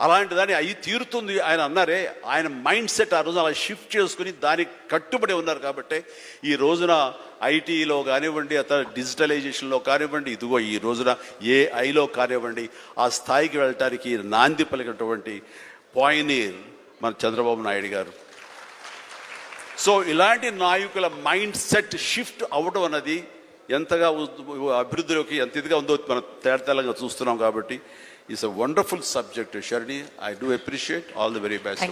అలాంటి దాన్ని అయి తీరుతుంది ఆయన అన్నారే ఆయన మైండ్ సెట్ ఆ రోజు అలా షిఫ్ట్ చేసుకుని దానికి కట్టుబడి ఉన్నారు కాబట్టి ఈ రోజున ఐటీలో కానివ్వండి అతను డిజిటలైజేషన్లో కానివ్వండి ఇదిగో ఈ రోజున ఏఐలో కానివ్వండి ఆ స్థాయికి వెళ్ళటానికి నాంది పలికినటువంటి పాయినీర్ మన చంద్రబాబు నాయుడు గారు. సో ఇలాంటి నాయకుల మైండ్ సెట్ షిఫ్ట్ అవ్వడం అన్నది ఎంతగా అభివృద్ధిలోకి ఎంత ఇదిగా ఉందో మనం తేడతెల్లంగా చూస్తున్నాం కాబట్టి it's a wonderful subject షర్ణి I do appreciate all the very best